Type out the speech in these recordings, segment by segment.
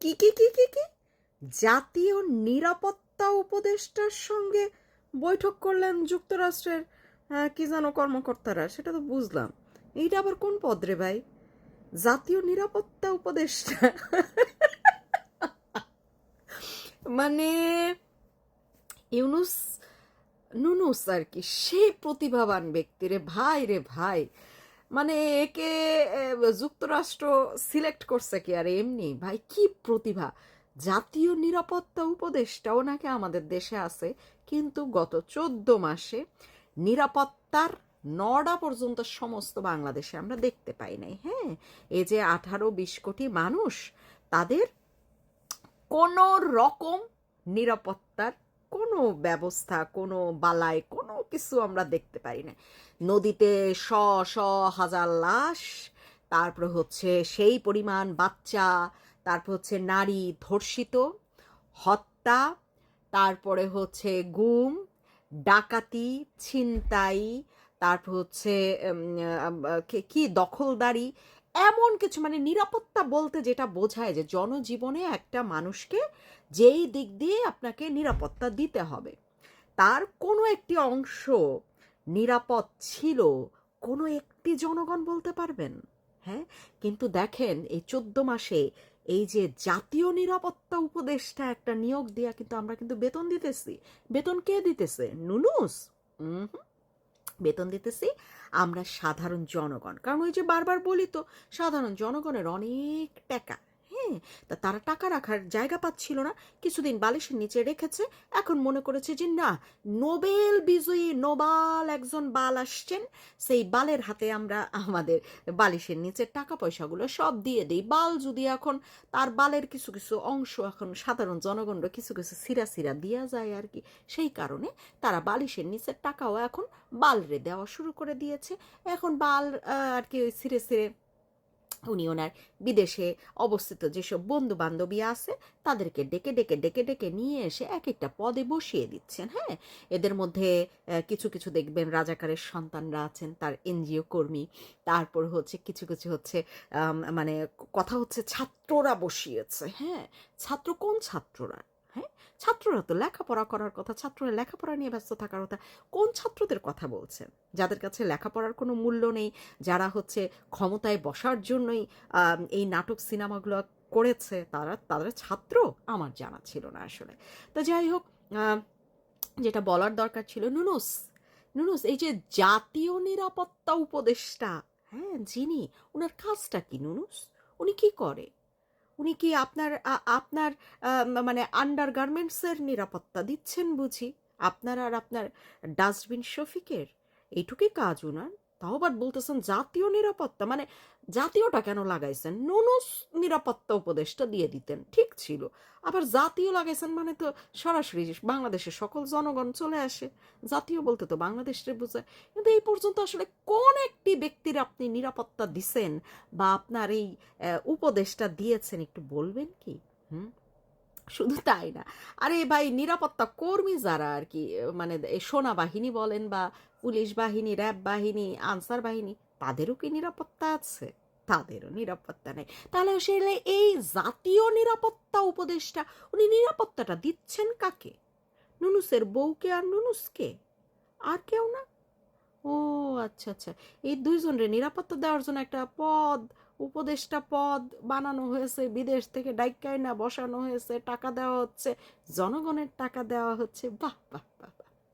কি কি কি কি কি? জাতীয় নিরাপত্তা উপদেষ্টার সঙ্গে বৈঠক করলেন যুক্তরাষ্ট্রের কি যেন কর্মকর্তারা, সেটা তো বুঝলাম। এইটা আবার কোন পদ রে ভাই? জাতীয় নিরাপত্তা উপদেষ্টা? মানে ইউনুস, নুনুস আর কি, সেই প্রতিভাবান ব্যক্তি রে ভাই রে ভাই। মানে একে যুক্তরাষ্ট্র সিলেক্ট করছে কি আর এমনি? ভাই, কি প্রতিভা? জাতীয় নিরাপত্তা উপদেষ্টাও নাকি আমাদের দেশে আছে, কিন্তু গত চোদ্দ মাসে নিরাপত্তার নটা পর্যন্ত সমস্ত বাংলাদেশে আমরা দেখতে পাই নাই হ্যাঁ? এই যে আঠারো বিশ কোটি মানুষ, তাদের কোনো রকম নিরাপত্তার কোনো ব্যবস্থা, কোনো বালায় কিছু আমরা দেখতে পারি না। নদীতে শ শ হাজার লাশ, তারপর হচ্ছে সেই পরিমাণ বাচ্চা, তারপর হচ্ছে নারী ধর্ষিত, হত্যা, তারপরে হচ্ছে গুম, ডাকাতি, ছিনতাই, তারপর হচ্ছে কি দখলদারি, এমন কিছু মানে নিরাপত্তা বলতে যেটা বোঝায় যে জনজীবনে একটা মানুষকে যেই দিক দিয়ে আপনাকে নিরাপত্তা দিতে হবে। তার কোনো একটি অংশ নিরাপদ ছিল, কোনো একটি জনগণ বলতে পারবেন? হ্যাঁ? কিন্তু দেখেন, এই চোদ্দ মাসে এই যে জাতীয় নিরাপত্তা উপদেষ্টা একটা নিয়োগ দিয়া কিন্তু আমরা কিন্তু বেতন দিতেছি। বেতন কে দিতেছে? নুনুস। বেতন দিতেছি আমরা সাধারণ জনগণ। কারণ ওই যে বারবার বলি তো, সাধারণ জনগণের অনেক টাকা। হ্যাঁ তা তারা টাকা রাখার জায়গা পাচ্ছিল না। কিছুদিন বালিশের নিচে রেখেছে। এখন মনে করেছে যে, না, নোবেল বিজয়ী নোবাল একজন বাল আসছেন। সেই বালের হাতে আমরা আমাদের বালিশের নিচে টাকা পয়সাগুলো সব দিয়ে দিই। বাল যদি এখন তার বালের কিছু কিছু অংশ এখন সাধারণ জনগণরা কিছু কিছু সিরা সিরা দেওয়া যায় আর কি, সেই কারণে তারা বালিশের নিচের টাকাও এখন বালরে দেওয়া শুরু করে দিয়েছে। এখন বাল আর কি ওই সিরে সিরে উনি ওনার বিদেশে অবস্থিত যেসব বন্ধু বান্ধবী আছে, তাদেরকে ডেকে ডেকে ডেকে ডেকে নিয়ে এসে এক একটা পদে বসিয়ে দিচ্ছেন হ্যাঁ? এদের মধ্যে কিছু কিছু দেখবেন রাজাকারের সন্তানরা আছেন, তার এনজিও কর্মী, তারপর হচ্ছে কিছু কিছু হচ্ছে মানে কথা হচ্ছে ছাত্ররা বসিয়েছে হ্যাঁ? ছাত্র কোন ছাত্ররা? ছাত্ররা তো লেখাপড়া করার কথা, ছাত্ররা লেখাপড়া নিয়ে ব্যস্ত থাকার কথা। কোন ছাত্রদের কথা বলছেন? যাদের কাছে লেখাপড়ার কোনো মূল্য নেই, যারা হচ্ছে ক্ষমতায় বসার জন্যই এই নাটক সিনেমাগুলো করেছে, তারা তারা ছাত্র আমার জানা ছিল না আসলে। তো যাই হোক যেটা বলার দরকার ছিল, নুনুস নুনুস, এই যে জাতীয় নিরাপত্তা উপদেষ্টা হ্যাঁ যিনি ওনার কাজটা কি নুনুস? উনি কি করে? উনি কি আপনার আপনার মানে আন্ডার গার্মেন্টসের নিরাপত্তা দিচ্ছেন বুঝি? আপনার আর আপনার ডাস্টবিন শফিকের? এইটুকুই কাজ উনার? তাও আবার বলতেছেন জাতীয় নিরাপত্তা মানে জাতীয়টা কেন লাগাইছেন? নুনুস নিরাপত্তা উপদেশটা দিয়ে দিতেন, ঠিক ছিল। আবার জাতীয় লাগাইছেন মানে তো সরাসরি বাংলাদেশের সকল জনগণ চলে আসে। জাতীয় বলতে তো বাংলাদেশের বোঝায়। কিন্তু এই পর্যন্ত আসলে কোন একটি ব্যক্তির আপনি নিরাপত্তা দিছেন বা আপনার এই উপদেশটা দিয়েছেন একটু বলবেন কি? হুম? শুধু তাই না। আরে ভাই, নিরাপত্তা কর্মী যারা আর কি মানে সেনা বাহিনী বলেন বা পুলিশ বাহিনী, র্যাব বাহিনী, আনসার বাহিনী, তাদেরও কি নিরাপত্তা আছে? তাদেরও নিরাপত্তা নেই। তাহলে আসলে এই জাতীয় নিরাপত্তা উপদেশটা উনি নিরাপত্তাটা দিচ্ছেন কাকে? নুনুসের বউকে আর নুনুসকে? আর কেউ না? ও আচ্ছা আচ্ছা। এই দুইজনের নিরাপত্তা দেওয়ার জন্য একটা পদ উপদেষ্টা পদ বানানো হয়েছে বিদেশ থেকে ডাইকায় না বসানো হয়েছে টাকা দেওয়া হচ্ছে জনগণের টাকা দেওয়া হচ্ছে। বাহ বাহ বাহ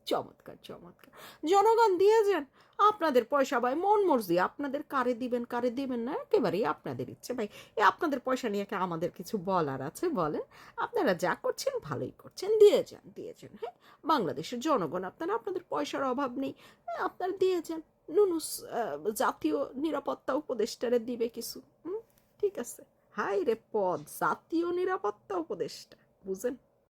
চমৎকার চমৎকার। জনগণ দিয়ে যান আপনাদের পয়সা ভাই মন মর্জি আপনাদের কারে দিবেন কারে দিবেন না একেবারেই আপনাদের ইচ্ছে ভাই। এ আপনাদের পয়সা নিয়ে আমাদের কিছু বলার আছে বলেন। আপনারা যা করছেন ভালোই করছেন। দিয়ে যান দিয়ে যান হ্যাঁ? বাংলাদেশের জনগণ আপনারা আপনাদের পয়সার অভাব নেই। হ্যাঁ, আপনারা দিয়ে যান নুনুস জাতীয় নিরাপত্তা উপদেষ্টারে দিবে কিছু। হুম, ঠিক আছে। হাই রে পদ, জাতীয় নিরাপত্তা উপদেষ্টা, বুঝেন?